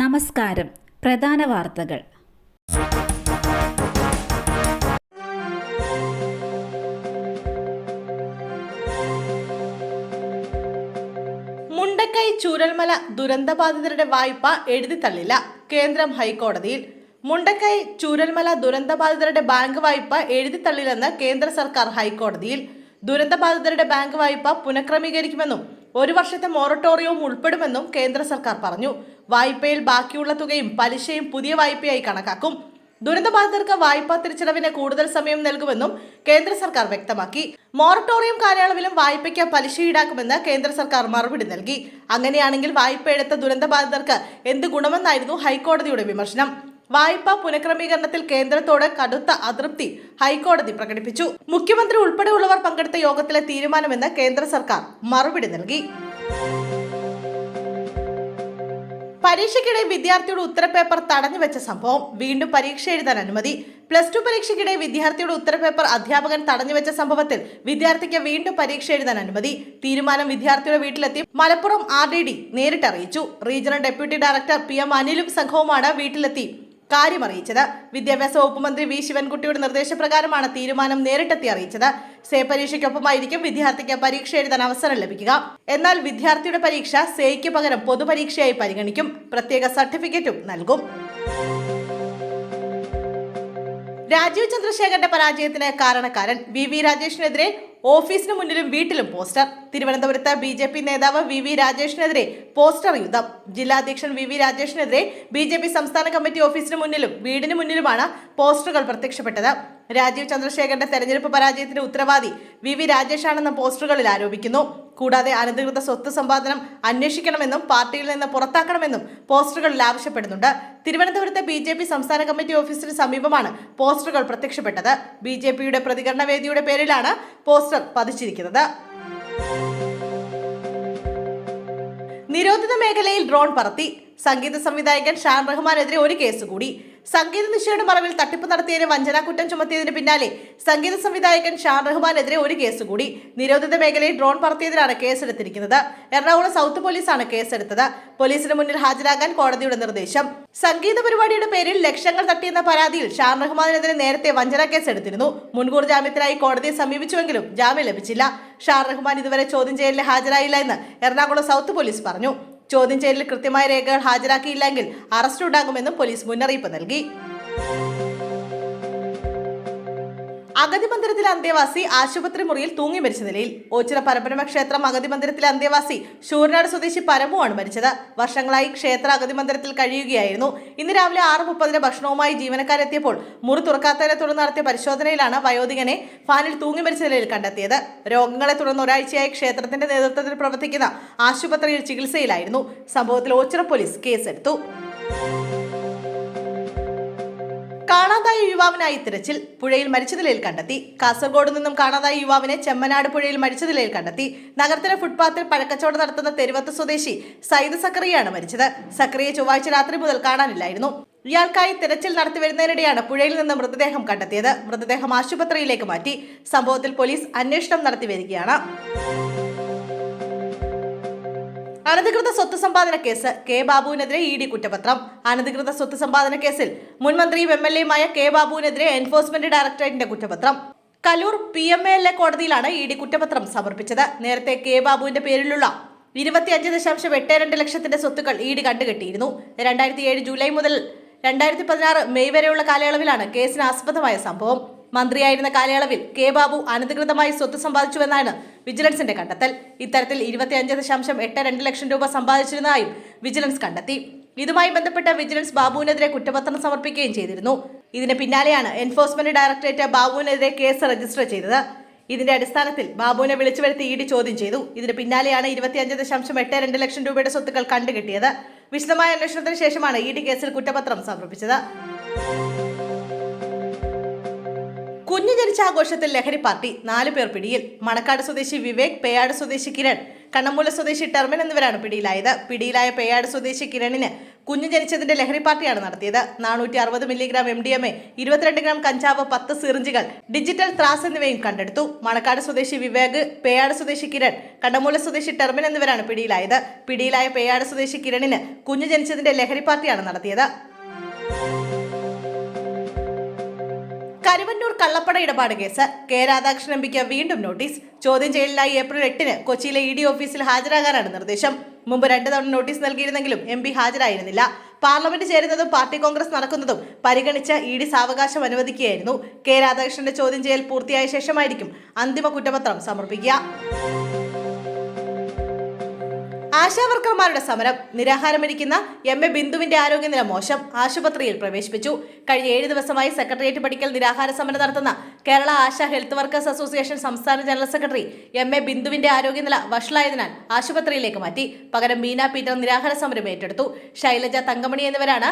നമസ്കാരം. പ്രധാന വാർത്തകൾ. മുണ്ടക്കൈ ചൂരൽമല ദുരന്തബാധിതരുടെ വായ്പ എഴുതി തള്ളില്ല കേന്ദ്രം ഹൈക്കോടതിയിൽ. മുണ്ടക്കൈ ചൂരൽമല ദുരന്തബാധിതരുടെ ബാങ്ക് വായ്പ എഴുതി തള്ളില്ലെന്ന് കേന്ദ്ര സർക്കാർ ഹൈക്കോടതിയിൽ. ദുരന്തബാധിതരുടെ ബാങ്ക് വായ്പ പുനഃക്രമീകരിക്കുമെന്നും ഒരു വർഷത്തെ മൊറട്ടോറിയവും ഉൾപ്പെടുമെന്നും കേന്ദ്ര സർക്കാർ പറഞ്ഞു. വായ്പയിൽ ബാക്കിയുള്ള തുകയും പലിശയും പുതിയ വായ്പയായി കണക്കാക്കും. ദുരന്തബാധിതർക്ക് വായ്പാ തിരിച്ചടവിന് കൂടുതൽ സമയം നൽകുമെന്നും കേന്ദ്ര സർക്കാർ വ്യക്തമാക്കി. മൊറട്ടോറിയം കാലയളവിലും വായ്പയ്ക്ക് പലിശ ഈടാക്കുമെന്ന് കേന്ദ്ര സർക്കാർ മറുപടി നൽകി. അങ്ങനെയാണെങ്കിൽ വായ്പ എടുത്ത ദുരന്തബാധിതർക്ക് എന്ത് ഗുണമെന്നായിരുന്നു ഹൈക്കോടതിയുടെ വിമർശനം. വായ്പാ പുനഃക്രമീകരണത്തിൽ കേന്ദ്രത്തോട് കടുത്ത അതൃപ്തി ഹൈക്കോടതി പ്രകടിപ്പിച്ചു. മുഖ്യമന്ത്രി ഉൾപ്പെടെയുള്ളവർ പങ്കെടുത്ത യോഗത്തിലെ തീരുമാനമെന്ന് കേന്ദ്ര സർക്കാർ മറുപടി നൽകി. പരീക്ഷയ്ക്കിടെ വിദ്യാർത്ഥിയുടെ ഉത്തരപേപ്പർ തടഞ്ഞു വെച്ച സംഭവം വീണ്ടും പരീക്ഷ എഴുതാൻ അനുമതി. പ്ലസ് ടു പരീക്ഷയ്ക്കിടെ വിദ്യാർത്ഥിയുടെ ഉത്തരപേപ്പർ അധ്യാപകൻ തടഞ്ഞു വെച്ച സംഭവത്തിൽ വിദ്യാർത്ഥിക്ക് വീണ്ടും പരീക്ഷ എഴുതാൻ അനുമതി. തീരുമാനം വിദ്യാർത്ഥിയുടെ വീട്ടിലെത്തി Malappuram R D D നേരിട്ടറിയിച്ചു regional deputy director P M അനിലും സംഘവുമാണ് വീട്ടിലെത്തി. കാര്യം അറിയിച്ചത്. വിദ്യാഭ്യാസ വകുപ്പ് മന്ത്രി വി. ശിവൻകുട്ടിയുടെ നിർദ്ദേശപ്രകാരമാണ് തീരുമാനം നേരിട്ടെത്തി അറിയിച്ചത്. സേ പരീക്ഷയ്ക്കൊപ്പമായിരിക്കും വിദ്യാർത്ഥിക്ക് പരീക്ഷ എഴുതാൻ അവസരം ലഭിക്കുക. എന്നാൽ വിദ്യാർത്ഥിയുടെ പരീക്ഷ സേയ്ക്ക് പകരം പൊതുപരീക്ഷയായി പരിഗണിക്കും. പ്രത്യേക സർട്ടിഫിക്കറ്റും നൽകും. രാജീവ് ചന്ദ്രശേഖരന്റെ പരാജയത്തിന് കാരണക്കാരൻ വി. വി. രാജേഷിനെതിരെ ഓഫീസിന് മുന്നിലും വീട്ടിലും പോസ്റ്റർ. തിരുവനന്തപുരത്ത് ബി ജെ പി നേതാവ് വി വി രാജേഷിനെതിരെ പോസ്റ്റർ യുദ്ധം. ജില്ലാ അധ്യക്ഷൻ വി വി രാജേഷിനെതിരെ ബി ജെ പി സംസ്ഥാന കമ്മിറ്റി ഓഫീസിന് മുന്നിലും വീടിന് മുന്നിലുമാണ് പോസ്റ്ററുകൾ പ്രത്യക്ഷപ്പെട്ടത്. രാജീവ് ചന്ദ്രശേഖരന്റെ തെരഞ്ഞെടുപ്പ് പരാജയത്തിന്റെ ഉത്തരവാദി വി വി രാജേഷാണെന്ന് പോസ്റ്ററുകളിൽ ആരോപിക്കുന്നു. കൂടാതെ അനധികൃത സ്വത്ത് സമ്പാദനം അന്വേഷിക്കണമെന്നും പാർട്ടിയിൽ നിന്ന് പുറത്താക്കണമെന്നും പോസ്റ്ററുകളിൽ ആവശ്യപ്പെടുന്നുണ്ട്. തിരുവനന്തപുരത്തെ ബി ജെ പി സംസ്ഥാന കമ്മിറ്റി ഓഫീസിന് സമീപമാണ് പോസ്റ്ററുകൾ പ്രത്യക്ഷപ്പെട്ടത്. ബി ജെ പിയുടെ പ്രതികരണ വേദിയുടെ പേരിലാണ് പോസ്റ്റർ പതിച്ചിരിക്കുന്നത്. നിരോധിത മേഖലയിൽ ഡ്രോൺ പറത്തി. സംഗീത സംവിധായകൻ ഷാൻ റഹ്മാനെതിരെ ഒരു കേസ് കൂടി. സംഗീത നിശയുടെ മറവിൽ തട്ടിപ്പ് നടത്തിയതിന് വഞ്ചനാ കുറ്റം ചുമത്തിയതിന് പിന്നാലെ സംഗീത സംവിധായകൻ ഷാൻ റഹ്മാനെതിരെ ഒരു കേസ് കൂടി. നിരോധിത മേഖലയിൽ ഡ്രോൺ പറത്തിയതിനാണ് കേസെടുത്തിരിക്കുന്നത്. എറണാകുളം സൗത്ത് പോലീസാണ് കേസെടുത്തത്. പോലീസിന് മുന്നിൽ ഹാജരാകാൻ കോടതിയുടെ നിർദ്ദേശം. സംഗീത പരിപാടിയുടെ പേരിൽ ലക്ഷങ്ങൾ തട്ടിയെന്ന പരാതിയിൽ ഷാൻ റഹ്മാനെതിരെ നേരത്തെ വഞ്ചന കേസ് എടുത്തിരുന്നു മുൻകൂർ ജാമ്യത്തിനായി കോടതിയെ സമീപിച്ചുവെങ്കിലും ജാമ്യം ലഭിച്ചില്ല. ഷാൻ റഹ്മാൻ ഇതുവരെ ചോദ്യം ചെയ്യലിൽ ഹാജരായില്ല എന്ന് എറണാകുളം സൗത്ത് പോലീസ് പറഞ്ഞു. ചോദ്യം ചെയ്യലിൽ കൃത്യമായ രേഖകൾ ഹാജരാക്കിയില്ലെങ്കിൽ അറസ്റ്റ് ഉണ്ടാകുമെന്നും പോലീസ് മുന്നറിയിപ്പ് നൽകി. അഗതി മന്ദിരത്തിലെ അന്തേവാസി ആശുപത്രി മുറിയിൽ തൂങ്ങി മരിച്ച നിലയിൽ ഓച്ചിറ പരബ്രഹ്മ ക്ഷേത്രം അഗതി മന്ദിരത്തിലെ അന്തേവാസി ശൂരനാട് സ്വദേശി പരമുവാണ് മരിച്ചത്. വർഷങ്ങളായി ക്ഷേത്ര അഗതി മന്ദിരത്തിൽ കഴിയുകയായിരുന്നു. ഇന്ന് രാവിലെ ആറ് മുപ്പതിന് ഭക്ഷണവുമായി ജീവനക്കാരെത്തിയപ്പോൾ മുറി തുറക്കാത്തതിനെ തുടർന്ന് നടത്തിയ പരിശോധനയിലാണ് വയോധികനെ ഫാനിൽ തൂങ്ങി മരിച്ച നിലയിൽ കണ്ടെത്തിയത്. രോഗങ്ങളെ തുടർന്ന് ഒരാഴ്ചയായി ക്ഷേത്രത്തിന്റെ നേതൃത്വത്തിൽ പ്രവർത്തിക്കുന്ന ആശുപത്രിയിൽ ചികിത്സയിലായിരുന്നു. സംഭവത്തിൽ ഓച്ചിറ പോലീസ് കേസെടുത്തു. കാണാതായ യുവാവിനായി തിരച്ചിൽ പുഴയിൽ മരിച്ച നിലയിൽ കണ്ടെത്തി. കാസർഗോഡ് നിന്നും കാണാതായ യുവാവിനെ ചെമ്മനാട് പുഴയിൽ മരിച്ച നിലയിൽ കണ്ടെത്തി. നഗരത്തിലെ ഫുട്പാത്തിൽ പഴക്കച്ചവടം നടത്തുന്ന തെരുവത്ത് സ്വദേശി സയ്യിദ് സക്കറിയാണ് മരിച്ചത്. സക്കറിയെ ചൊവ്വാഴ്ച രാത്രി മുതൽ കാണാനില്ലായിരുന്നു. ഇയാൾക്കായി തിരച്ചിൽ നടത്തി വരുന്നതിനിടെയാണ് പുഴയിൽ നിന്ന് മൃതദേഹം കണ്ടെത്തിയത്. മൃതദേഹം ആശുപത്രിയിലേക്ക് മാറ്റി. സംഭവത്തിൽ പോലീസ് അന്വേഷണം നടത്തി വരികയാണ്. അനധികൃത സ്വത്ത് സമ്പാദന കേസ് കെ ബാബുവിനെതിരെ ഇ ഡി കുറ്റപത്രം. അനധികൃത സ്വത്ത് സമ്പാദന കേസിൽ മുൻ മന്ത്രിയും എം എൽ എയുമായ കെ ബാബുവിനെതിരെ എൻഫോഴ്സ്മെന്റ് ഡയറക്ടറേറ്റിന്റെ കുറ്റപത്രം. Kaloor P M L A കോടതിയിലാണ് ഇ ഡി കുറ്റപത്രം സമർപ്പിച്ചത്. നേരത്തെ കെ ബാബുവിന്റെ പേരിലുള്ള ഇരുപത്തിയഞ്ച് ദശാംശം എട്ട് രണ്ട് ലക്ഷത്തിന്റെ സ്വത്തുക്കൾ ഇ ഡി കണ്ടുകെട്ടിയിരുന്നു. രണ്ടായിരത്തി ഏഴ് ജൂലൈ മുതൽ രണ്ടായിരത്തി പതിനാറ് മെയ് വരെയുള്ള കാലയളവിലാണ് കേസിന് ആസ്പദമായ സംഭവം. മന്ത്രിയായിരുന്ന കാലയളവിൽ കെ ബാബു അനധികൃതമായി സ്വത്ത് സമ്പാദിച്ചുവെന്നാണ് വിജിലൻസിന്റെ കണ്ടെത്തൽ. ഇത്തരത്തിൽ ഇരുപത്തിയഞ്ച് ദശാംശം എട്ട് രണ്ട് ലക്ഷം രൂപ സമ്പാദിച്ചിരുന്നതായും വിജിലൻസ് കണ്ടെത്തി. ഇതുമായി ബന്ധപ്പെട്ട വിജിലൻസ് ബാബുവിനെതിരെ കുറ്റപത്രം സമർപ്പിക്കുകയും ചെയ്തിരുന്നു. ഇതിന് പിന്നാലെയാണ് എൻഫോഴ്സ്മെന്റ് ഡയറക്ടറേറ്റ് ബാബുവിനെതിരെ കേസ് രജിസ്റ്റർ ചെയ്തത്. ഇതിന്റെ അടിസ്ഥാനത്തിൽ ബാബുവിനെ വിളിച്ചു വരുത്തി ഇ ഡി ചോദ്യം ചെയ്തു. ഇതിന് പിന്നാലെയാണ് ഇരുപത്തിയഞ്ച് ദശാംശം എട്ട് രണ്ട് ലക്ഷം രൂപയുടെ സ്വത്തുക്കൾ കണ്ടുകിട്ടിയത്. വിശദമായ അന്വേഷണത്തിന് ശേഷമാണ് ഇ ഡി കേസിൽ കുറ്റപത്രം സമർപ്പിച്ചത്. കുഞ്ഞു ജനിച്ച ആഘോഷത്തിൽ ലഹരി പാർട്ടി നാല് പേർ പിടിയിൽ. മണക്കാട് സ്വദേശി വിവേക് പേയാട് സ്വദേശി കിരൺ. കണ്ണമൂല സ്വദേശി ടെർമിൻ എന്നിവരാണ് പിടിയിലായത്. പിടിയിലായ പേയാട് സ്വദേശി കിരണിന് കുഞ്ഞു ജനിച്ചതിന്റെ ലഹരി പാർട്ടിയാണ് നടത്തിയത്. നാനൂറ്റി അറുപത് milligram M D M A ഇരുപത്തിരണ്ട് ഗ്രാം കഞ്ചാവ് പത്ത് സിറിഞ്ചുകൾ ഡിജിറ്റൽ ത്രാസ് എന്നിവയും കണ്ടെടുത്തു. മണക്കാട് സ്വദേശി വിവേക് പേയാട് സ്വദേശി കിരൺ കണ്ണമൂല സ്വദേശി ടെർമിൻ എന്നിവരാണ് പിടിയിലായത്. പിടിയിലായ പേയാട് സ്വദേശി കിരണിന് കുഞ്ഞു ജനിച്ചതിന്റെ ലഹരി പാർട്ടിയാണ് നടത്തിയത്. കരുവന്നൂർ കള്ളപ്പട ഇടപാട് കേസ്. കെ രാധാകൃഷ്ണൻ എംപിക്ക് വീണ്ടും നോട്ടീസ്. ചോദ്യം ചെയ്യലിനായി ഏപ്രിൽ എട്ടിന് കൊച്ചിയിലെ ഇ ഡി ഓഫീസിൽ ഹാജരാകാനാണ് നിർദ്ദേശം. മുമ്പ് രണ്ട് തവണ നോട്ടീസ് നൽകിയിരുന്നെങ്കിലും എം പി ഹാജരായിരുന്നില്ല. പാർലമെന്റ് ചേരുന്നതും പാർട്ടി കോൺഗ്രസ് നടക്കുന്നതും പരിഗണിച്ച് ഇ ഡി സാവകാശം അനുവദിക്കുകയായിരുന്നു. കെ രാധാകൃഷ്ണന്റെ ചോദ്യം ചെയ്യൽ പൂർത്തിയായ ശേഷമായിരിക്കും അന്തിമ കുറ്റപത്രം സമർപ്പിക്കുക. ആശാവർക്കർമാരുടെ സമരം നിരാഹാരമിരിക്കുന്ന എം എ ബിന്ദുവിന്റെ ആരോഗ്യനില മോശം ആശുപത്രിയിൽ പ്രവേശിപ്പിച്ചു. കഴിഞ്ഞ ഏഴ് ദിവസമായി സെക്രട്ടേറിയറ്റ് പഠിക്കൽ നിരാഹാര സമരം നടത്തുന്ന Kerala Asha health workers association സംസ്ഥാന ജനറൽ സെക്രട്ടറി എം എ ബിന്ദുവിന്റെ ആരോഗ്യനില വഷളായതിനാൽ ആശുപത്രിയിലേക്ക് മാറ്റി. പകരം മീന പീറ്റർ നിരാഹാര സമരം ഏറ്റെടുത്തു. ശൈലജ തങ്കമണി എന്നിവരാണ്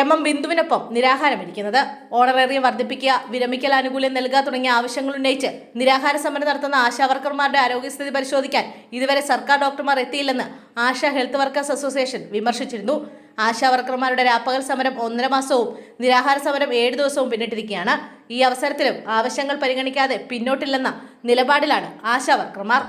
എം എം ബിന്ദുവിനൊപ്പം നിരാഹാരമിരിക്കുന്നത്. ഓണറേറിയം വർദ്ധിപ്പിക്കുക വിരമിക്കൽ ആനുകൂല്യം നൽകുക തുടങ്ങിയ ആവശ്യങ്ങൾ ഉന്നയിച്ച് നിരാഹാര സമരം നടത്തുന്ന ആശാവർക്കർമാരുടെ ആരോഗ്യസ്ഥിതി പരിശോധിക്കാൻ ഇതുവരെ സർക്കാർ ഡോക്ടർമാർ എത്തിയില്ലെന്ന് ആശാ ഹെൽത്ത് വർക്കേഴ്സ് അസോസിയേഷൻ വിമർശിച്ചിരുന്നു. ആശാ വർക്കർമാരുടെ രാപ്പകൽ സമരം ഒന്നര മാസവും നിരാഹാര സമരം ഏഴ് ദിവസവും പിന്നിട്ടിരിക്കുകയാണ്. ഈ അവസരത്തിലും ആവശ്യങ്ങൾ പരിഗണിക്കാതെ പിന്നോട്ടില്ലെന്ന നിലപാടിലാണ് ആശാവർക്കർമാർ